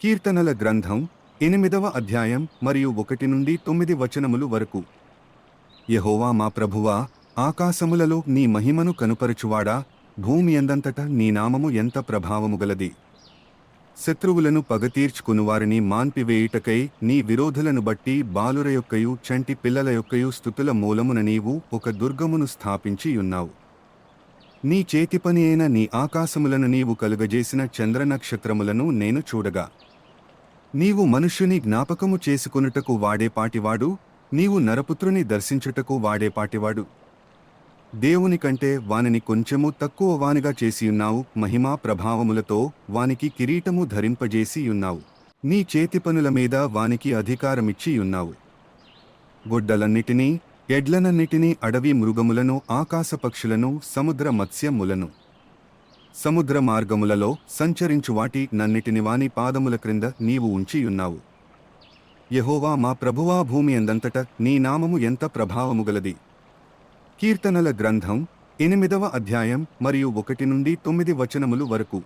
కీర్తనల గ్రంథం ఎనిమిదవ అధ్యాయం మరియు ఒకటి నుండి తొమ్మిది వచనములు వరకు. యహోవా మా ప్రభువా ఆకాశములలో నీ మహిమను కనుపరచువాడా? భూమి ఎందంతట నీ నామము ఎంత ప్రభావము గలది శత్రువులను పగతీర్చుకునివారిని మాన్పివేయుటకై నీ విరోధులను బట్టి బాలుర యొక్కయు చంటి పిల్లల యొక్కయు స్థుతుల మూలమున నీవు ఒక దుర్గమును స్థాపించి ఉన్నావు. నీ చేతి పని అయిన నీ ఆకాశములను నీవు కలుగజేసిన చంద్ర నక్షత్రములను నేను చూడగా. నీవు మనుష్యుని జ్ఞాపకము చేసుకొనుటకు వాడేపాటివాడు నీవు నరపుత్రుని దర్శించుటకు వాడేపాటివాడు దేవుని కంటే వానిని కొంచెము తక్కువ వానిగా చేసియున్నావు మహిమా ప్రభావములతో వానికి కిరీటము ధరింపజేసియున్నావు. నీ చేతి పనుల మీద వానికి అధికారమిచ్చియున్నావు. గొడ్డలన్నిటినీ ఎడ్లనన్నిటినీ అడవి మృగములను ఆకాశ పక్షులను సముద్ర మత్స్యములను సముద్ర మార్గములలో సంచరించు వాటి నన్నిటిని వాని పాదముల క్రింద నీవు ఉంచియున్నావు యహోవా మా ప్రభువా భూమి ఎందంతట నీ నామము ఎంత ప్రభావము గలది? కీర్తనల గ్రంథం ఎనిమిదవ అధ్యాయం మరియు ఒకటి నుండి తొమ్మిది వచనములు వరకు.